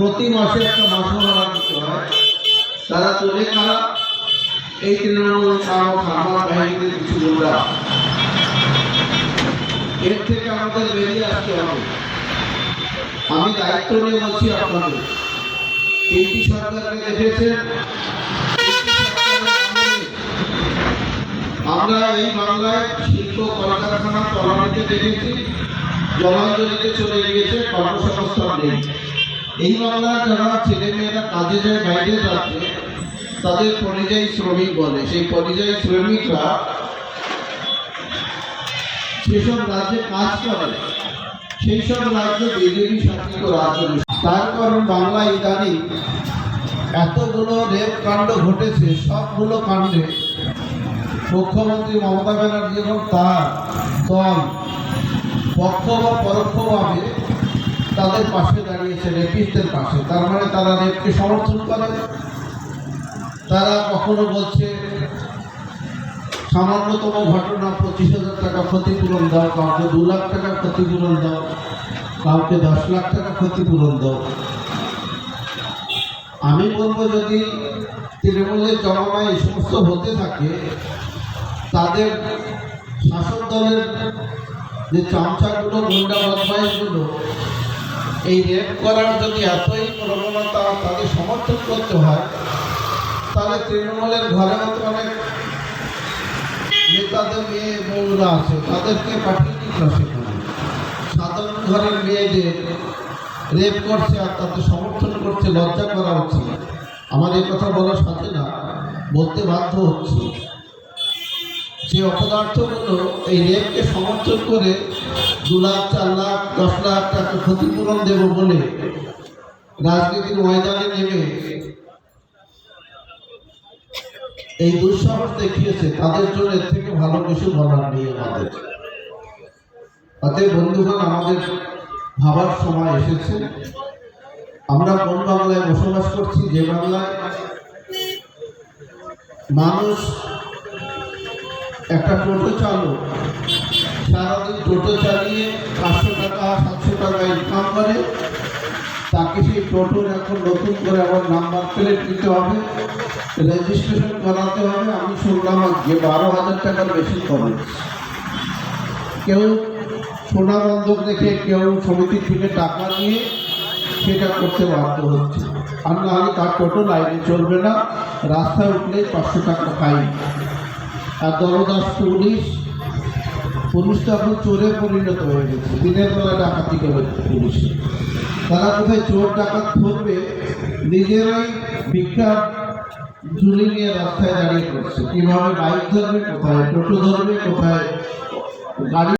প্রতি মাসে একটা মাসো ভাড়া দিতে হয়। তারা চলে খারা এই তৃণমূল আমার বাহিনীর কিছু লোকরা এর থেকে আমাদের বেরিয়ে আসতে হবে। আমি দায়িত্ব নিয়ে বলছি আপনাদের তিনটি সরকারকে দেখেছেন? আমরা এই বাংলায় শিল্প কলকারখানা তলানিতে দেখেছি, জলাঞ্জলিতে চলে গিয়েছে কর্মসংস্থান নেই। এই বাংলার যারা ছেলে মেয়েরা কাজে যায়, বাইরে যাচ্ছে, তাদের পরিযায়ী শ্রমিক বলে। সেই পরিযায়ী শ্রমিকরা সেসব রাজ্যে কাজ করে সেই সব রাজ্য বিজেপি শাসিত রাজ্য তার কারণ বাংলা ইদানিং এতগুলো রেপ কাণ্ড ঘটেছে, সবগুলো কাণ্ডে মুখ্যমন্ত্রী মমতা ব্যানার্জি এবং তার দল পক্ষ বা পরোক্ষভাবে তাদের পাশে দাঁড়িয়েছে রেপিস্টদের পাশে। তার মানে তারা রেপকে সমর্থন করে। তারা কখনো বলছে, সামান্যতম ঘটনা পঁচিশ হাজার টাকা ক্ষতিপূরণ দাও, কাউকে দু লাখ টাকা ক্ষতিপূরণ দাও, কাউকে দশ লাখ টাকা ক্ষতিপূরণ দাও। আমি বলব, যদি তৃণমূলের জমানায় এই সমস্ত হতে থাকে, তাদের শাসক দলের যে চামচাগুলো, গুন্ডা বদমাইশগুলো এই রেপ করার যদি এতই প্রবণতা তাদের সমর্থন করতে হয়, তাহলে তৃণমূলের ঘরে মতো অনেক নেতাদের মেয়ে বউরা আছে, তাদেরকে পাঠিয়ে দিন সেখানে সাধারণ ঘরের মেয়েদের রেপ করছে আর তাদের সমর্থন করছে, লজ্জা করা উচিত আমার এই কথা বলার সাথে না, বলতে বাধ্য হচ্ছে। যে অপদার্থগুলো এই রেপকে সমর্থন করে দু লাখ, চার লাখ, দশ লাখ টাকা ক্ষতিপূরণ দেব বলে রাজনীতির ময়দানে নেমে এই দুঃসাহস দেখিয়েছে, তাদের জন্য এর থেকে ভালো কিছু বলার নেই আমাদের। অতএব বন্ধুগণ, আমাদের ভাবার সময় এসেছে। আমরা কোন বাংলায় বসবাস করছি, যে বাংলায় মানুষ একটা টোটো চালক সারাদিন টোটো চালিয়ে পাঁচশো টাকা, সাতশো টাকা ইনকাম করে। তাকে সেই টোটোর এখন নতুন করে আবার নাম্বার প্লেট দিতে হবে। রেজিস্ট্রেশন করাতে হবে। আমি শুনলাম যে বারো হাজার টাকার বেশি খরচ কেউ সোনা বন্ধক রেখে কেউ সমিতির থেকে টাকা নিয়ে সেটা করতে বাধ্য হচ্ছে। আর না হলে তার টোটো লাইনে চলবে না। রাস্তায় উঠলেই পাঁচশো টাকা ফাইন আর দরদাস পুলিশ পুলিশ তো এখন চোরে পরিণত হয়ে গেছে। দিনের বেলা ডাকাতি করে পুলিশ তারা কোথায় চোর ডাকাত ধরবে, নিজেরাই ভিক্ষার ঝুলি নিয়ে রাস্তায় দাঁড়িয়ে করছে কীভাবে বাইক ধরবে, কোথায় টোটো ধরবে, কোথায় গাড়ি